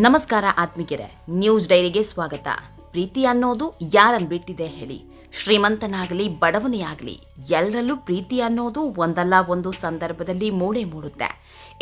ನಮಸ್ಕಾರ ಆತ್ಮಿಕರೆ ನ್ಯೂಸ್ ಡೈರಿಗೆ ಸ್ವಾಗತ. ಪ್ರೀತಿ ಅನ್ನೋದು ಯಾರನ್ನು ಬಿಟ್ಟಿದೆ ಹೇಳಿ. ಶ್ರೀಮಂತನಾಗಲಿ ಬಡವನೇ ಆಗಲಿ ಎಲ್ಲರಲ್ಲೂ ಪ್ರೀತಿ ಅನ್ನೋದು ಒಂದಲ್ಲ, ಒಂದು ಸಂದರ್ಭದಲ್ಲಿ ಮೂಡೆ ಮೂಡುತ್ತೆ.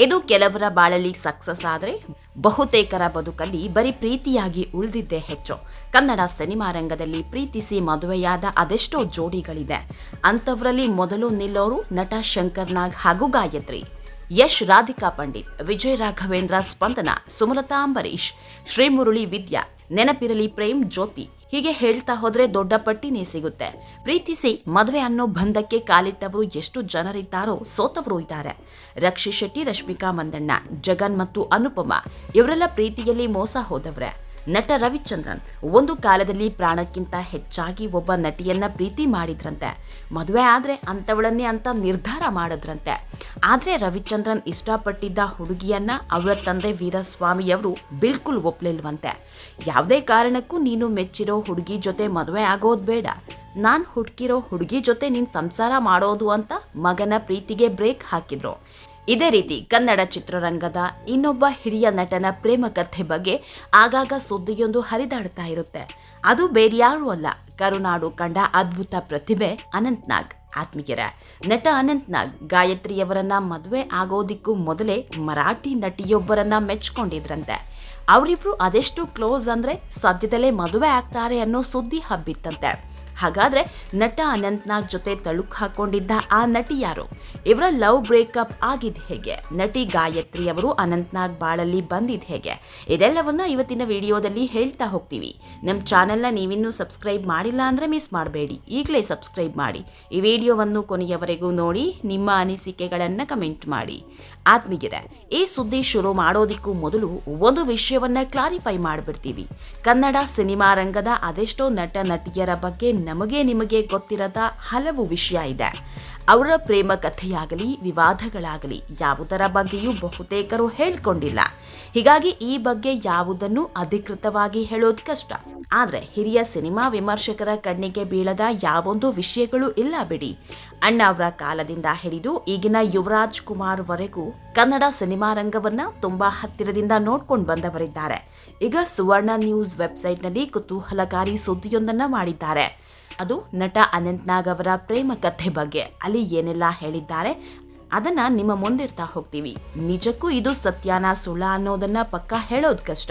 ಇದು ಕೆಲವರ ಬಾಳಲ್ಲಿ ಸಕ್ಸಸ್ ಆದರೆ, ಬಹುತೇಕರ ಬದುಕಲ್ಲಿ ಬರೀ ಪ್ರೀತಿಯಾಗಿ ಉಳಿದಿದ್ದೇ ಹೆಚ್ಚು. ಕನ್ನಡ ಸಿನಿಮಾ ರಂಗದಲ್ಲಿ ಪ್ರೀತಿಸಿ ಮದುವೆಯಾದ ಅದೆಷ್ಟೋ ಜೋಡಿಗಳಿದೆ. ಅಂಥವರಲ್ಲಿ ಮೊದಲು ನಿಲ್ಲೋರು ನಟ ಶಂಕರ್ನಾಗ್ ಹಾಗೂ ಗಾಯತ್ರಿ. ಯಶ್ ರಾಧಿಕಾ ಪಂಡಿತ್, ವಿಜಯ್ ರಾಘವೇಂದ್ರ ಸ್ಪಂದನ, ಸುಮಲತಾ ಅಂಬರೀಶ್ ಶ್ರೀಮುರಳಿ ವಿದ್ಯಾ, ನೆನಪಿರಲಿ ಪ್ರೇಮ್ ಜ್ಯೋತಿ. ಹೀಗೆ ಹೇಳ್ತಾ ಹೋದ್ರೆ ದೊಡ್ಡ ಪಟ್ಟಿನೇ ಸಿಗುತ್ತೆ. ಪ್ರೀತಿಸಿ ಮದುವೆ ಅನ್ನೋ ಬಂಧಕ್ಕೆ ಕಾಲಿಟ್ಟವರು ಎಷ್ಟು ಜನರಿದ್ದಾರೋ ಸೋತವರು ಇದ್ದಾರೆ. ರಕ್ಷಿ ಶೆಟ್ಟಿ, ರಶ್ಮಿಕಾ ಮಂದಣ್ಣ, ಜಗನ್ ಮತ್ತು ಅನುಪಮ, ಇವರೆಲ್ಲ ಪ್ರೀತಿಯಲ್ಲಿ ಮೋಸ ಹೋದವ್ರೆ. ನಟ ರವಿಚಂದ್ರನ್ ಒಂದು ಕಾಲದಲ್ಲಿ ಪ್ರಾಣಕ್ಕಿಂತ ಹೆಚ್ಚಾಗಿ ಒಬ್ಬ ನಟಿಯನ್ನ ಪ್ರೀತಿ ಮಾಡಿದ್ರಂತೆ. ಮದುವೆ ಆದರೆ ಅಂಥವಳನ್ನೇ ಅಂತ ನಿರ್ಧಾರ ಮಾಡಿದ್ರಂತೆ. ಆದರೆ ರವಿಚಂದ್ರನ್ ಇಷ್ಟಪಟ್ಟಿದ್ದ ಹುಡುಗಿಯನ್ನ ಅವರ ತಂದೆ ವೀರಸ್ವಾಮಿಯವರು ಬಿಲ್ಕುಲ್ ಒಪ್ಲಿಲ್ವಂತೆ. ಯಾವುದೇ ಕಾರಣಕ್ಕೂ ನೀನು ಮೆಚ್ಚಿರೋ ಹುಡುಗಿ ಜೊತೆ ಮದುವೆ ಆಗೋದು ಬೇಡ. ನಾನು ಹುಡುಕಿರೋ ಹುಡುಗಿ ಜೊತೆ ನೀನು ಸಂಸಾರ ಮಾಡೋದು ಅಂತ ಮಗನ ಪ್ರೀತಿಗೆ ಬ್ರೇಕ್ ಹಾಕಿದ್ರು. ಇದೇ ರೀತಿ ಕನ್ನಡ ಚಿತ್ರರಂಗದ ಇನ್ನೊಬ್ಬ ಹಿರಿಯ ನಟನ ಪ್ರೇಮ ಕಥೆ ಬಗ್ಗೆ ಆಗಾಗ ಸುದ್ದಿಯೊಂದು ಹರಿದಾಡ್ತಾ ಇರುತ್ತೆ. ಅದು ಬೇರ್ಯಾರೂ ಅಲ್ಲ, ಕರುನಾಡು ಕಂಡ ಅದ್ಭುತ ಪ್ರತಿಭೆ ಅನಂತ್ನಾಗ್, ಆತ್ಮೀಯರ. ನಟ ಅನಂತ್ನಾಗ್ ಗಾಯತ್ರಿಯವರನ್ನ ಮದುವೆ ಆಗೋದಿಕ್ಕೂ ಮೊದಲೇ ಮರಾಠಿ ನಟಿಯೊಬ್ಬರನ್ನ ಮೆಚ್ಕೊಂಡಿದ್ರಂತೆ. ಅವರಿಬ್ರು ಅದೆಷ್ಟು ಕ್ಲೋಸ್ ಅಂದ್ರೆ ಸದ್ಯದಲ್ಲೇ ಮದುವೆ ಆಗ್ತಾರೆ ಅನ್ನೋ ಸುದ್ದಿ ಹಬ್ಬಿತ್ತಂತೆ. ಹಾಗಾದ್ರೆ ನಟ ಅನಂತ್ನಾಗ್ ಜೊತೆ ತಳುಕ್ ಹಾಕೊಂಡಿದ್ದ ಆ ನಟಿ ಯಾರು? ಇವರ ಲವ್ ಬ್ರೇಕಪ್ ಆಗಿದ್ ಹೇಗೆ? ನಟಿ ಗಾಯತ್ರಿ ಅವರು ಅನಂತ್ನಾಗ್ ಬಾಳಲ್ಲಿ ಬಂದಿದ್ ಹೇಗೆ? ಇದೆಲ್ಲವನ್ನ ಇವತ್ತಿನ ವಿಡಿಯೋದಲ್ಲಿ ಹೇಳ್ತಾ ಹೋಗ್ತೀವಿ. ನಮ್ಮ ಚಾನೆಲ್ನ ನೀವಿನ್ನೂ ಸಬ್ಸ್ಕ್ರೈಬ್ ಮಾಡಿಲ್ಲ ಅಂದ್ರೆ ಮಿಸ್ ಮಾಡಬೇಡಿ. ಈಗಲೇ ಸಬ್ಸ್ಕ್ರೈಬ್ ಮಾಡಿ. ಈ ವಿಡಿಯೋವನ್ನು ಕೊನೆಯವರೆಗೂ ನೋಡಿ, ನಿಮ್ಮ ಅನಿಸಿಕೆಗಳನ್ನು ಕಮೆಂಟ್ ಮಾಡಿ. ಆತ್ಮೀಗಿರ ಈ ಸುದ್ದಿ ಶುರು ಮಾಡೋದಕ್ಕೂ ಮೊದಲು ಒಂದು ವಿಷಯವನ್ನ ಕ್ಲಾರಿಫೈ ಮಾಡಿಬಿಡ್ತೀವಿ. ಕನ್ನಡ ಸಿನಿಮಾ ರಂಗದ ಅದೆಷ್ಟೋ ನಟ ನಟಿಯರ ಬಗ್ಗೆ ನಮಗೆ ನಿಮಗೆ ಗೊತ್ತಿರದ ಹಲವು ವಿಷಯ ಇದೆ. ಅವರ ಪ್ರೇಮ ಕಥೆಯಾಗಲಿ, ವಿವಾದಗಳಾಗಲಿ ಯಾವುದರ ಬಗ್ಗೆಯೂ ಬಹುತೇಕರು ಹೇಳಿಕೊಂಡಿಲ್ಲ. ಹೀಗಾಗಿ ಈ ಬಗ್ಗೆ ಯಾವುದನ್ನು ಅಧಿಕೃತವಾಗಿ ಹೇಳೋದು ಕಷ್ಟ. ಆದರೆ ಹಿರಿಯ ಸಿನಿಮಾ ವಿಮರ್ಶಕರ ಕಣ್ಣಿಗೆ ಬೀಳದ ಯಾವೊಂದು ವಿಷಯಗಳು ಇಲ್ಲ ಬಿಡಿ. ಅಣ್ಣ ಅವರ ಕಾಲದಿಂದ ಹಿಡಿದು ಈಗಿನ ಯುವರಾಜ್ ಕುಮಾರ್ ವರೆಗೂ ಕನ್ನಡ ಸಿನಿಮಾ ರಂಗವನ್ನ ತುಂಬಾ ಹತ್ತಿರದಿಂದ ನೋಡ್ಕೊಂಡು ಬಂದವರಿದ್ದಾರೆ. ಈಗ ಸುವರ್ಣ ನ್ಯೂಸ್ ವೆಬ್ಸೈಟ್ನಲ್ಲಿ ಕುತೂಹಲಕಾರಿ ಸುದ್ದಿಯೊಂದನ್ನ ಮಾಡಿದ್ದಾರೆ. ಅದು ನಟ ಅನಂತ್ನಾಗ್ ಅವರ ಪ್ರೇಮ ಕಥೆ ಬಗ್ಗೆ. ಅಲ್ಲಿ ಏನೆಲ್ಲ ಹೇಳಿದ್ದಾರೆ, ಅದನ್ನ ನಿಮ್ಮ ಮುಂದಿಡ್ತಾ ಹೋಗ್ತೀವಿ. ನಿಜಕ್ಕೂ ಇದು ಸತ್ಯಾನ ಸುಳ್ಳ ಅನ್ನೋದನ್ನ ಪಕ್ಕ ಹೇಳೋದು ಕಷ್ಟ.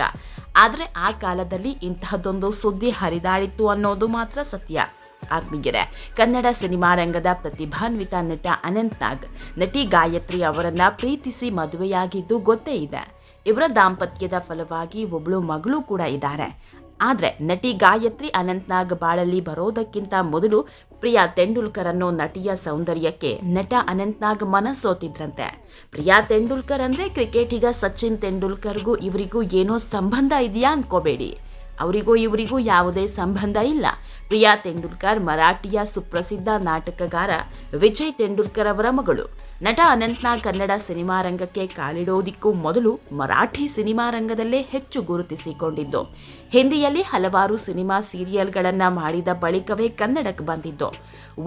ಆದರೆ ಆ ಕಾಲದಲ್ಲಿ ಇಂತಹದ್ದೊಂದು ಸುದ್ದಿ ಹರಿದಾಡಿತ್ತು ಅನ್ನೋದು ಮಾತ್ರ ಸತ್ಯ. ಆತ್ಮೀಯರೇ, ಕನ್ನಡ ಸಿನಿಮಾ ರಂಗದ ಪ್ರತಿಭಾನ್ವಿತ ನಟ ಅನಂತ್ನಾಗ್, ನಟಿ ಗಾಯತ್ರಿ ಅವರನ್ನ ಪ್ರೀತಿಸಿ ಮದುವೆಯಾಗಿದ್ದು ಗೊತ್ತೇ ಇದೆ. ಇವರ ದಾಂಪತ್ಯದ ಫಲವಾಗಿ ಒಬ್ಬಳು ಮಗಳು ಕೂಡ ಇದ್ದಾರೆ. ಆದ್ರೆ ನಟಿ ಗಾಯತ್ರಿ ಅನಂತ್ನಾಗ್ ಬಾಳಲ್ಲಿ ಬರೋದಕ್ಕಿಂತ ಮೊದಲು ಪ್ರಿಯಾ ತೆಂಡೂಲ್ಕರ್ ಅನ್ನೋ ನಟಿಯ ಸೌಂದರ್ಯಕ್ಕೆ ನಟ ಅನಂತ್ನಾಗ್ ಮನಸ್ಸೋತಿದ್ರಂತೆ ಪ್ರಿಯಾ ತೆಂಡೂಲ್ಕರ್ ಅಂದ್ರೆ ಕ್ರಿಕೆಟಿಗ ಸಚಿನ್ ತೆಂಡೂಲ್ಕರ್ಗೂ ಇವರಿಗೂ ಏನೋ ಸಂಬಂಧ ಇದೆಯಾ ಅನ್ಕೋಬೇಡಿ. ಅವರಿಗೂ ಇವರಿಗೂ ಯಾವುದೇ ಸಂಬಂಧ ಇಲ್ಲ. ಪ್ರಿಯಾ ತೆಂಡೂಲ್ಕರ್, ಮರಾಠಿಯ ಸುಪ್ರಸಿದ್ಧ ನಾಟಕಗಾರ ವಿಜಯ್ ತೆಂಡೂಲ್ಕರ್ ಅವರ ಮಗಳು. ನಟ ಅನಂತ್ನಾಗ್ ಕನ್ನಡ ಸಿನಿಮಾ ರಂಗಕ್ಕೆ ಕಾಲಿಡೋದಿಕ್ಕೂ ಮೊದಲು ಮರಾಠಿ ಸಿನಿಮಾ ರಂಗದಲ್ಲೇ ಹೆಚ್ಚು ಗುರುತಿಸಿಕೊಂಡಿದ್ದು. ಹಿಂದಿಯಲ್ಲಿ ಹಲವಾರು ಸಿನಿಮಾ ಸೀರಿಯಲ್ಗಳನ್ನು ಮಾಡಿದ ಬಳಿಕವೇ ಕನ್ನಡಕ್ಕೆ ಬಂದಿದ್ದು.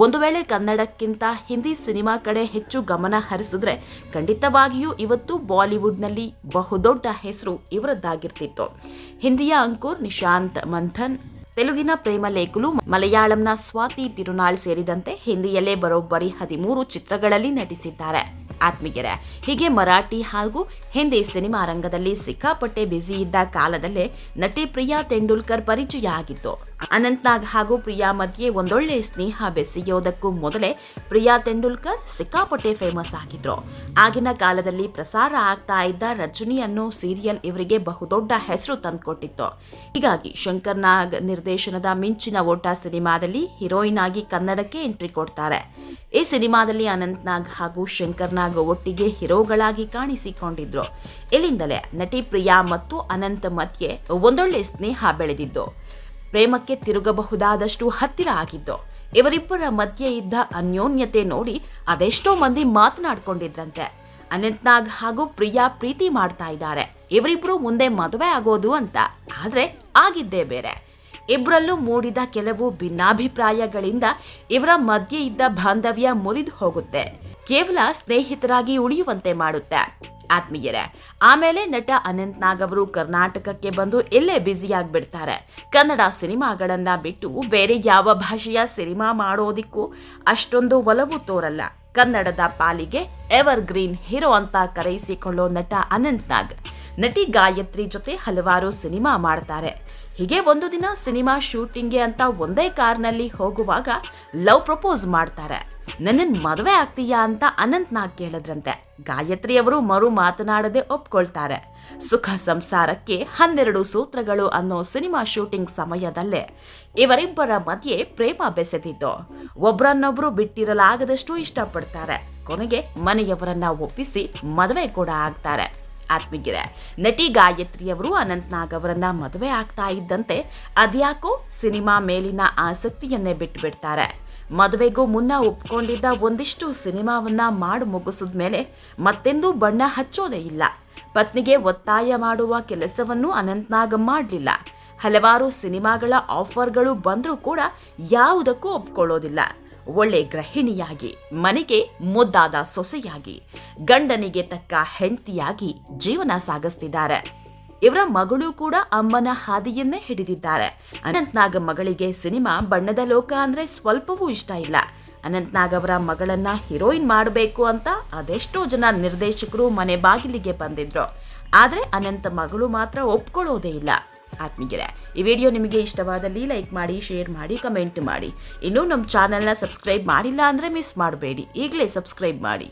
ಒಂದು ವೇಳೆ ಕನ್ನಡಕ್ಕಿಂತ ಹಿಂದಿ ಸಿನಿಮಾ ಕಡೆ ಹೆಚ್ಚು ಗಮನ ಹರಿಸಿದ್ರೆ ಖಂಡಿತವಾಗಿಯೂ ಇವತ್ತು ಬಾಲಿವುಡ್ನಲ್ಲಿ ಬಹುದೊಡ್ಡ ಹೆಸರು ಇವರದ್ದಾಗಿರ್ತಿತ್ತು. ಹಿಂದಿಯ ಅಂಕುರ್, ನಿಶಾಂತ್, ಮಂಥನ್ ತೆಲುಗಿನ ಪ್ರೇಮ ಲೇಖಲು ಮಲಯಾಳಂನ ಸ್ವಾತಿ ತಿರುನಾಳ್ ಸೇರಿದಂತೆ ಹಿಂದಿಯಲ್ಲೇ ಬರೋಬ್ಬರಿ ಹದಿಮೂರು ಚಿತ್ರಗಳಲ್ಲಿ ನಟಿಸಿದ್ದಾರೆ. ಆತ್ಮೀಯರೇ, ಹೀಗೆ ಮರಾಠಿ ಹಾಗೂ ಹಿಂದಿ ಸಿನಿಮಾ ರಂಗದಲ್ಲಿ ಸಿಕ್ಕಾಪಟ್ಟೆ ಬ್ಯುಸಿ ಇದ್ದ ಕಾಲದಲ್ಲೇ ನಟಿ ಪ್ರಿಯಾ ತೆಂಡೂಲ್ಕರ್ ಪರಿಚಯ ಆಗಿತ್ತು ಅನಂತ್ನಾಗ್ ಹಾಗೂ ಪ್ರಿಯಾ ಮಧ್ಯೆ ಒಂದೊಳ್ಳೆ ಸ್ನೇಹ ಬೆಸೆಯೋದಕ್ಕೂ ಮೊದಲೇ ಪ್ರಿಯಾ ತೆಂಡೂಲ್ಕರ್ ಸಿಕ್ಕಾಪಟ್ಟೆ ಫೇಮಸ್ ಆಗಿದ್ರು. ಆಗಿನ ಕಾಲದಲ್ಲಿ ಪ್ರಸಾರ ಆಗ್ತಾ ಇದ್ದ ರಜನಿ ಅನ್ನೋ ಸೀರಿಯಲ್ ಇವರಿಗೆ ಬಹುದೊಡ್ಡ ಹೆಸರು ತಂದುಕೊಟ್ಟಿತ್ತು. ಹೀಗಾಗಿ ಶಂಕರ್ ನಾಗ್ ನಿರ್ದೇಶನದ ಮಿಂಚಿನ ಓಟ ಸಿನಿಮಾದಲ್ಲಿ ಹೀರೋಯಿನ್ ಆಗಿ ಕನ್ನಡಕ್ಕೆ ಎಂಟ್ರಿ ಕೊಡ್ತಾರೆ. ಈ ಸಿನಿಮಾದಲ್ಲಿ ಅನಂತ್ನಾಗ್ ಹಾಗೂ ಶಂಕರ್ನಾಗ್ ಒಟ್ಟಿಗೆ ಹೀರೋಗಳಾಗಿ ಕಾಣಿಸಿಕೊಂಡಿದ್ರು. ಇಲ್ಲಿಂದಲೇ ನಟಿ ಪ್ರಿಯಾ ಮತ್ತು ಅನಂತ್ ಮಧ್ಯೆ ಒಂದೊಳ್ಳೆ ಸ್ನೇಹ ಬೆಳೆದಿದ್ದು. ಪ್ರೇಮಕ್ಕೆ ತಿರುಗಬಹುದಾದಷ್ಟು ಹತ್ತಿರ ಆಗಿದ್ದು. ಇವರಿಬ್ಬರ ಮಧ್ಯೆ ಇದ್ದ ಅನ್ಯೋನ್ಯತೆ ನೋಡಿ ಅದೆಷ್ಟೋ ಮಂದಿ ಮಾತನಾಡ್ಕೊಂಡಿದ್ರಂತೆ. ಅನಂತ್ನಾಗ್ ಹಾಗೂ ಪ್ರಿಯಾ ಪ್ರೀತಿ ಮಾಡ್ತಾ ಇದ್ದಾರೆ. ಇವರಿಬ್ರು ಮುಂದೆ ಮದುವೆ ಆಗೋದು ಅಂತ. ಆದ್ರೆ ಆಗಿದ್ದೇ ಬೇರೆ. ಇಬ್ಬರಲ್ಲೂ ಮೂಡಿದ ಕೆಲವು ಭಿನ್ನಾಭಿಪ್ರಾಯಗಳಿಂದ ಇವರ ಮಧ್ಯೆ ಇದ್ದ ಬಾಂಧವ್ಯ ಮುರಿದು ಹೋಗುತ್ತೆ. ಕೇವಲ ಸ್ನೇಹಿತರಾಗಿ ಉಳಿಯುವಂತೆ ಮಾಡುತ್ತೆ. ಆತ್ಮೀಯರೇ, ಆಮೇಲೆ ನಟ ಅನಂತ್ ನಾಗ್ ಅವರು ಕರ್ನಾಟಕಕ್ಕೆ ಬಂದು ಇಲ್ಲೇ ಬ್ಯುಸಿಯಾಗಿ ಬಿಡ್ತಾರೆ ಕನ್ನಡ ಸಿನಿಮಾಗಳನ್ನ ಬಿಟ್ಟು ಬೇರೆ ಯಾವ ಭಾಷೆಯ ಸಿನಿಮಾ ಮಾಡೋದಿಕ್ಕೂ ಅಷ್ಟೊಂದು ಒಲವು ತೋರಲ್ಲ. ಕನ್ನಡದ ಪಾಲಿಗೆ ಎವರ್ ಗ್ರೀನ್ ಹೀರೋ ಅಂತ ಕರೆಯಿಸಿಕೊಳ್ಳೋ ನಟ ಅನಂತ್ ನಾಗ್. ನಟಿ ಗಾಯತ್ರಿ ಜೊತೆ ಹಲವಾರು ಸಿನಿಮಾ ಮಾಡ್ತಾರೆ. ಹೀಗೆ ಒಂದು ದಿನ ಸಿನಿಮಾ ಶೂಟಿಂಗ್ಗೆ ಅಂತ ಒಂದೇ ಕಾರ್ನಲ್ಲಿ ಹೋಗುವಾಗ ಲವ್ ಪ್ರಪೋಸ್ ಮಾಡ್ತಾರೆ. ನನ್ನನ್ ಮದುವೆ ಆಗ್ತೀಯಾ ಅಂತ ಅನಂತ್ ನಾಗ್ ಕೇಳಿದ್ರಂತೆ. ಗಾಯತ್ರಿಯವರು ಮರು ಮಾತನಾಡದೆ ಒಪ್ಕೊಳ್ತಾರೆ. ಸುಖ ಸಂಸಾರಕ್ಕೆ ಹನ್ನೆರಡು ಸೂತ್ರಗಳು ಅನ್ನೋ ಸಿನಿಮಾ ಶೂಟಿಂಗ್ ಸಮಯದಲ್ಲೇ ಇವರಿಬ್ಬರ ಮಧ್ಯೆ ಪ್ರೇಮ ಬೆಸೆದಿದ್ದು, ಒಬ್ರನ್ನೊಬ್ರು ಬಿಟ್ಟಿರಲಾಗದಷ್ಟು ಇಷ್ಟಪಡ್ತಾರೆ. ಕೊನೆಗೆ ಮನೆಯವರನ್ನ ಒಪ್ಪಿಸಿ ಮದುವೆ ಕೂಡ ಆಗ್ತಾರೆ. ಆತ್ಮೀಗಿರೆ, ನಟಿ ಗಾಯತ್ರಿಯವರು ಅನಂತ್ ನಾಗ್ ಅವರನ್ನ ಮದುವೆ ಆಗ್ತಾ ಇದ್ದಂತೆ ಅದ್ಯಾಕೋ ಸಿನಿಮಾ ಮೇಲಿನ ಆಸಕ್ತಿಯನ್ನೇ ಬಿಟ್ಟು ಬಿಡ್ತಾರೆ ಮದುವೆಗೂ ಮುನ್ನ ಒಪ್ಕೊಂಡಿದ್ದ ಒಂದಿಷ್ಟು ಸಿನಿಮಾವನ್ನ ಮಾಡಿ ಮುಗಿಸಿದ ಮೇಲೆ ಮತ್ತೆಂದೂ ಬಣ್ಣ ಹಚ್ಚೋದೇ ಇಲ್ಲ. ಪತ್ನಿಗೆ ಒತ್ತಾಯ ಮಾಡುವ ಕೆಲಸವನ್ನು ಅನಂತ್ನಾಗ್ ಮಾಡಲಿಲ್ಲ. ಹಲವಾರು ಸಿನಿಮಾಗಳ ಆಫರ್ಗಳು ಬಂದರೂ ಕೂಡ ಯಾವುದಕ್ಕೂ ಒಪ್ಕೊಳ್ಳೋದಿಲ್ಲ. ಒಳ್ಳೆ ಗೃಹಿಣಿಯಾಗಿ, ಮನೆಗೆ ಮುದ್ದಾದ ಸೊಸೆಯಾಗಿ, ಗಂಡನಿಗೆ ತಕ್ಕ ಹೆಂಡತಿಯಾಗಿ ಜೀವನ ಸಾಗಿಸ್ತಿದ್ದಾರೆ. ಇವರ ಮಗಳು ಕೂಡ ಅಮ್ಮನ ಹಾದಿಯನ್ನೇ ಹಿಡಿದಿದ್ದಾರೆ. ಅನಂತ್ನಾಗ್ ಮಗಳಿಗೆ ಸಿನಿಮಾ ಬಣ್ಣದ ಲೋಕ ಅಂದ್ರೆ ಸ್ವಲ್ಪವೂ ಇಷ್ಟ ಇಲ್ಲ. ಅನಂತ್ನಾಗ್ ಅವರ ಮಗಳನ್ನ ಹೀರೋಯಿನ್ ಮಾಡಬೇಕು ಅಂತ ಅದೆಷ್ಟೋ ಜನ ನಿರ್ದೇಶಕರು ಮನೆ ಬಾಗಿಲಿಗೆ ಬಂದಿದ್ರು. ಆದ್ರೆ ಅನಂತ್ ಮಗಳು ಮಾತ್ರ ಒಪ್ಕೊಳ್ಳೋದೇ ಇಲ್ಲ. ಆತ್ಮೀಯರೇ, ಈ ವಿಡಿಯೋ ನಿಮಗೆ ಇಷ್ಟವಾದಲ್ಲಿ ಲೈಕ್ ಮಾಡಿ, ಶೇರ್ ಮಾಡಿ, ಕಮೆಂಟ್ ಮಾಡಿ. ಇನ್ನೂ ನಮ್ಮ ಚಾನೆಲ್ನ ಸಬ್ಸ್ಕ್ರೈಬ್ ಮಾಡಿಲ್ಲ ಅಂದರೆ ಮಿಸ್ ಮಾಡಬೇಡಿ. ಈಗಲೇ ಸಬ್ಸ್ಕ್ರೈಬ್ ಮಾಡಿ.